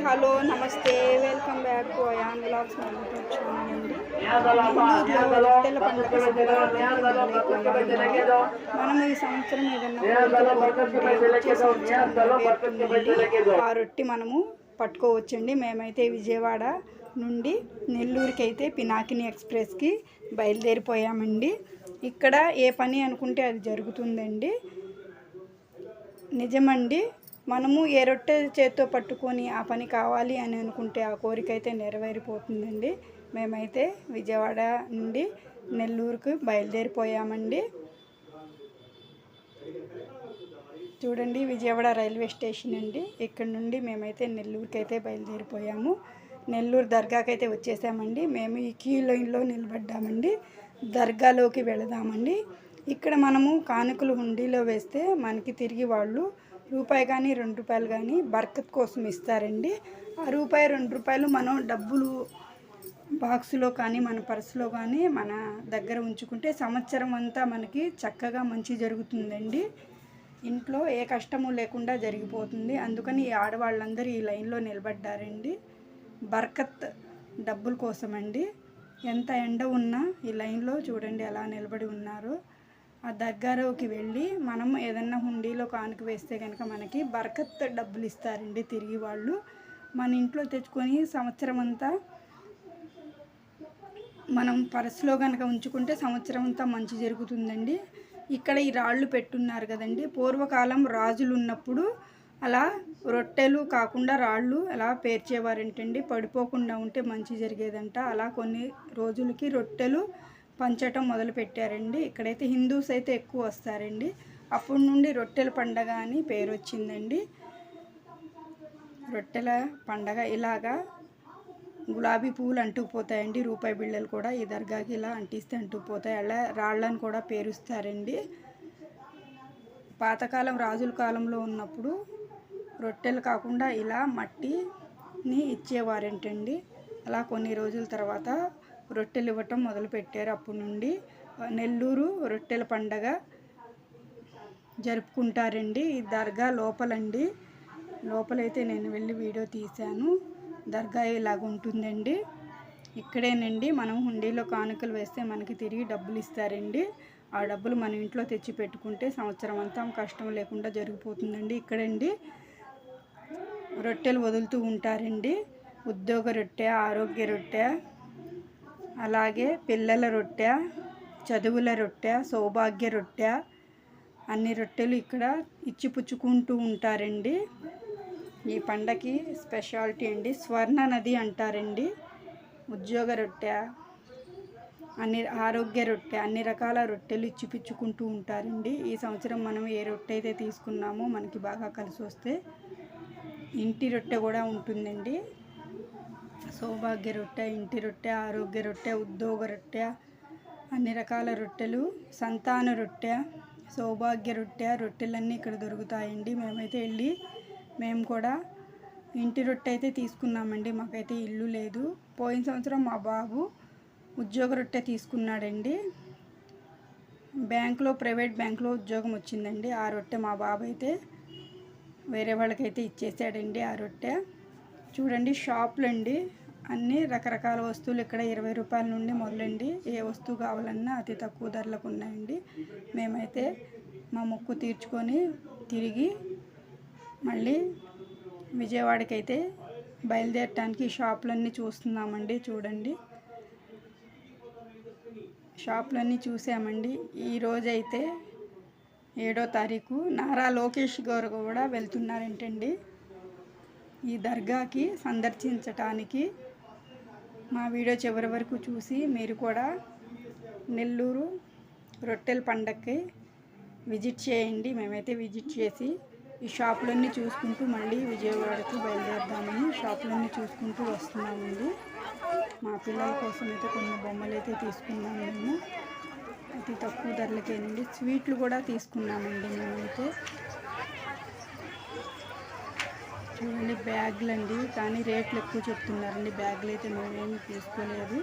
Hello నమస్తే. Welcome back to Ayaan vlogs మన YouTube channel అండి. రొట్టెల పండుగ మనం ఈ సంవత్సరం ఏదన్నా ఆ రొట్టి మనము పట్టుకోవచ్చండి. మేమైతే విజయవాడ నుండి నెల్లూరుకి అయితే పినాకిని ఎక్స్ప్రెస్కి బయలుదేరిపోయామండి. ఇక్కడ ఏ పని అనుకుంటే అది జరుగుతుందండి. నిజమండి. మనము ఏ రొట్టె చేత్తో పట్టుకొని ఆ పని కావాలి అని అనుకుంటే ఆ కోరిక అయితే నెరవేరిపోతుందండి. మేమైతే విజయవాడ నుండి నెల్లూరుకు బయలుదేరిపోయామండి. చూడండి విజయవాడ రైల్వే స్టేషన్ అండి. ఇక్కడ నుండి మేమైతే నెల్లూరుకి అయితే బయలుదేరిపోయాము. నెల్లూరు దర్గాకైతే అయితే వచ్చేసామండి. మేము ఈ క్యూ లైన్లో నిలబడ్డామండి. దర్గాలోకి వెళదామండి. ఇక్కడ మనము కానుకలు హుండీలో వేస్తే మనకి తిరిగి వాళ్ళు రూపాయి కానీ రెండు రూపాయలు కానీ బర్కత్ కోసం ఇస్తారండి. ఆ రూపాయి రెండు రూపాయలు మనం డబ్బులు బాక్స్లో కానీ మన పర్సులో కానీ మన దగ్గర ఉంచుకుంటే సంవత్సరం అంతా మనకి చక్కగా మంచి జరుగుతుందండి. ఇంట్లో ఏ కష్టము లేకుండా జరిగిపోతుంది. అందుకని ఈ ఆడవాళ్ళందరూ ఈ లైన్లో నిలబడ్డారండి. బర్కత్ డబ్బుల కోసమండి. ఎంత ఎండ ఉన్నా ఈ లైన్లో చూడండి ఎలా నిలబడి ఉన్నారో. ఆ దగ్గరకి వెళ్ళి మనం ఏదన్నా హుండీలో కానుక వేస్తే కనుక మనకి బరకత్ డబ్బులు ఇస్తారండి తిరిగి వాళ్ళు. మన ఇంట్లో తెచ్చుకొని సంవత్సరం అంతా మనం పర్సులో కనుక ఉంచుకుంటే సంవత్సరం అంతా మంచి జరుగుతుందండి. ఇక్కడ ఈ రాళ్ళు పెట్టున్నారు కదండి. పూర్వకాలం రాజులు ఉన్నప్పుడు అలా రొట్టెలు కాకుండా రాళ్ళు అలా పేర్చేవారంటండి. పడిపోకుండా ఉంటే మంచి జరిగేదంట. అలా కొన్ని రోజులకి రొట్టెలు పంచటం మొదలు పెట్టారండి ఇక్కడైతే హిందూస్ అయితే ఎక్కువ వస్తారండి. అప్పటి నుండి రొట్టెల పండగ అని పేరు వచ్చిందండి రొట్టెల పండగ ఇలాగా గులాబీ పువ్వులు అంటుకుపోతాయండి. రూపాయి బిళ్ళలు కూడా ఈ దర్గాకి ఇలా అంటిస్తే అంటుకుపోతాయి. అలా రాళ్ళని కూడా పేరుస్తారండి. పాతకాలం రాజుల కాలంలో ఉన్నప్పుడు రొట్టెలు కాకుండా ఇలా మట్టిని ఇచ్చేవారంటండి. అలా కొన్ని రోజుల తర్వాత రొట్టెలు ఇవ్వటం మొదలుపెట్టారు. అప్పటి నుండి నెల్లూరు రొట్టెల పండగ జరుపుకుంటారండి. ఈ దర్గా లోపలండి. లోపలైతే నేను వెళ్ళి వీడియో తీశాను. దర్గా ఇలాగ ఉంటుందండి. ఇక్కడేనండి. మనం హుండీలో కానుకలు వేస్తే మనకి తిరిగి డబ్బులు ఇస్తారండి. ఆ డబ్బులు మన ఇంట్లో తెచ్చి పెట్టుకుంటే సంవత్సరం అంతా కష్టం లేకుండా జరిగిపోతుందండి ఇక్కడండి. రొట్టెలు వదులుతూ ఉంటారండి. ఉద్యోగ రొట్టె ఆరోగ్య రొట్టె అలాగే పిల్లల రొట్టె చదువుల రొట్టె సౌభాగ్య రొట్టె అన్ని రొట్టెలు ఇక్కడ ఇచ్చిపుచ్చుకుంటూ ఉంటారండి. ఈ పండగకి స్పెషాలిటీ అండి. స్వర్ణ నది అంటారండి. ఉద్యోగ రొట్టె అన్ని ఆరోగ్య రొట్టె అన్ని రకాల రొట్టెలు ఇచ్చిపుచ్చుకుంటూ ఉంటారండి. ఈ సంవత్సరం మనం ఏ రొట్టె అయితే తీసుకున్నామో మనకి బాగా కలిసి వస్తే ఇంటి రొట్టె కూడా ఉంటుందండి. సౌభాగ్య రొట్టె ఇంటి రొట్టె ఆరోగ్య రొట్టె ఉద్యోగ రొట్టె అన్ని రకాల రొట్టెలు సంతాన రొట్టె సౌభాగ్య రొట్టె రొట్టెలన్నీ ఇక్కడ దొరుకుతాయండి. మేమైతే వెళ్ళి మేము కూడా ఇంటి రొట్టె అయితే తీసుకున్నామండి. మాకైతే ఇల్లు లేదు. పోయిన సంవత్సరం మా బాబు ఉద్యోగ రొట్టె తీసుకున్నాడండి. బ్యాంకులో ప్రైవేట్ బ్యాంకులో ఉద్యోగం వచ్చిందండి. ఆ రొట్టె మా బాబు అయితే వేరే వాళ్ళకైతే ఇచ్చేసాడండి ఆ రొట్టె. చూడండి షాపులు అండి అన్ని రకరకాల వస్తువులు ఇక్కడ ఇరవై రూపాయల నుండి మొదలండి. ఏ వస్తువు కావాలన్నా అతి తక్కువ ధరలకు ఉన్నాయండి. మేమైతే మా మొక్కు తీర్చుకొని తిరిగి మళ్ళీ విజయవాడకైతే బయలుదేరటానికి షాపులన్నీ చూస్తున్నామండి. చూడండి. షాపులన్నీ చూసామండి. ఈరోజైతే ఏడో తారీఖు నారా లోకేష్ గారు కూడా వెళ్తున్నారంటండి. ఈ దర్గాకి సందర్శించటానికి మా వీడియో చివరి వరకు చూసి మీరు కూడా నెల్లూరు రొట్టెల పండక్కి విజిట్ చేయండి. మేమైతే విజిట్ చేసి ఈ షాపులన్నీ చూసుకుంటూ మళ్ళీ విజయవాడకి బయలుదేరుదామని షాపులన్నీ చూసుకుంటూ వస్తున్నామండి. మా పిల్లల కోసం అయితే కొన్ని బొమ్మలు అయితే తీసుకున్నాము మేము. అతి తక్కువ ధరలకేనండి స్వీట్లు కూడా తీసుకున్నామండి మేమైతే. చూడండి బ్యాగులు అండి కానీ రేట్లు ఎక్కువ చెప్తున్నారండి. బ్యాగులు అయితే మేమేమి తీసుకోలేదు.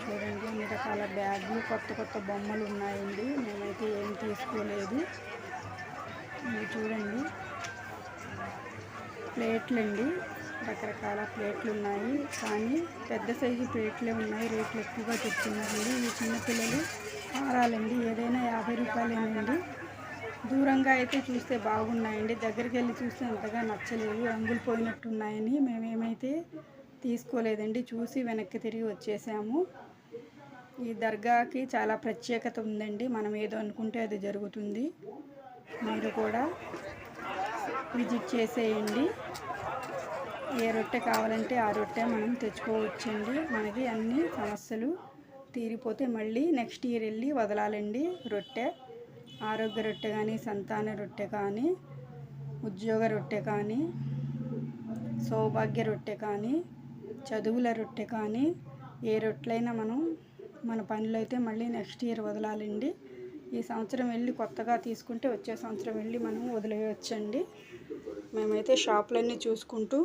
చూడండి అన్ని రకాల బ్యాగులు కొత్త కొత్త బొమ్మలు ఉన్నాయండి. మేమైతే ఏం తీసుకోలేదు. ఇవి చూడండి. ప్లేట్లు అండి రకరకాల ప్లేట్లు ఉన్నాయి. కానీ పెద్ద సైజు ప్లేట్లే ఉన్నాయి. రేట్లు ఎక్కువగా చెప్తున్నారండి. ఈ చిన్నపిల్లలు హారాలండి ఏదైనా యాభై రూపాయలేనండి. దూరంగా అయితే చూస్తే బాగున్నాయండి. దగ్గరికి వెళ్ళి చూస్తే అంతగా నచ్చలేదు. రంగులు పోయినట్టున్నాయని మేమేమైతే తీసుకోలేదండి. చూసి వెనక్కి తిరిగి వచ్చేసాము. ఈ దర్గాకి చాలా ప్రత్యేకత ఉందండి. మనం ఏదో అనుకుంటే అది జరుగుతుంది. మీరు కూడా విజిట్ చేసేయండి. ఏ రొట్టె కావాలంటే ఆ రొట్టె మనం తెచ్చుకోవచ్చండి. మనకి అన్ని సమస్యలు తీరిపోతే మళ్ళీ నెక్స్ట్ ఇయర్ వెళ్ళి వదలాలండి రొట్టె. ఆరోగ్య రొట్టె కానీ సంతాన రొట్టె కానీ ఉద్యోగ రొట్టె కానీ సౌభాగ్య రొట్టె కానీ చదువుల రొట్టె కానీ ఏ రొట్టెలైనా మనం మన పనులు అయితే మళ్ళీ నెక్స్ట్ ఇయర్ వదలాలండి. ఈ సంవత్సరం వెళ్ళి కొత్తగా తీసుకుంటే వచ్చే సంవత్సరం వెళ్ళి మనం వదిలేయచ్చండి. మేమైతే షాపులన్నీ చూసుకుంటూ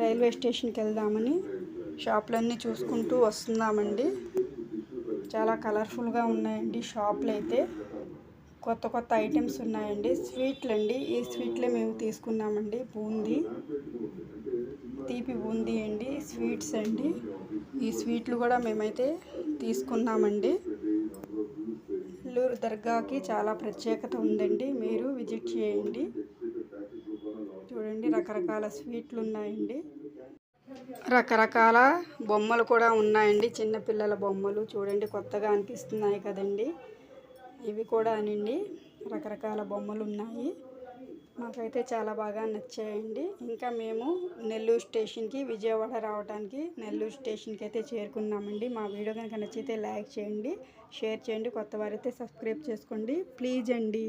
రైల్వే స్టేషన్కి వెళ్దామని షాపులన్నీ చూసుకుంటూ వస్తున్నామండి. చాలా కలర్ఫుల్గా ఉన్నాయండి షాపులు అయితే కొత్త కొత్త ఐటమ్స్ ఉన్నాయండి. స్వీట్లు అండి ఈ స్వీట్లే మేము తీసుకున్నామండి. బూందీ. తీపి బూందీ అండి. స్వీట్స్ అండి. ఈ స్వీట్లు కూడా మేమైతే తీసుకున్నామండి. నెల్లూరు దర్గాకి చాలా ప్రత్యేకత ఉందండి. మీరు విజిట్ చేయండి. చూడండి రకరకాల స్వీట్లు ఉన్నాయండి. రకరకాల బొమ్మలు కూడా ఉన్నాయండి. చిన్నపిల్లల బొమ్మలు చూడండి కొత్తగా అనిపిస్తున్నాయి కదండి. ఇవి కూడా అనండి. రకరకాల బొమ్మలు ఉన్నాయి మాకైతే చాలా బాగా నచ్చాయండి. ఇంకా మేము నెల్లూరు స్టేషన్కి విజయవాడ రావడానికి నెల్లూరు స్టేషన్కి అయితే చేరుకున్నామండి. మా వీడియో కనుక నచ్చితే లైక్ చేయండి షేర్ చేయండి కొత్త వారైతే సబ్స్క్రైబ్ చేసుకోండి. ప్లీజ్ అండి.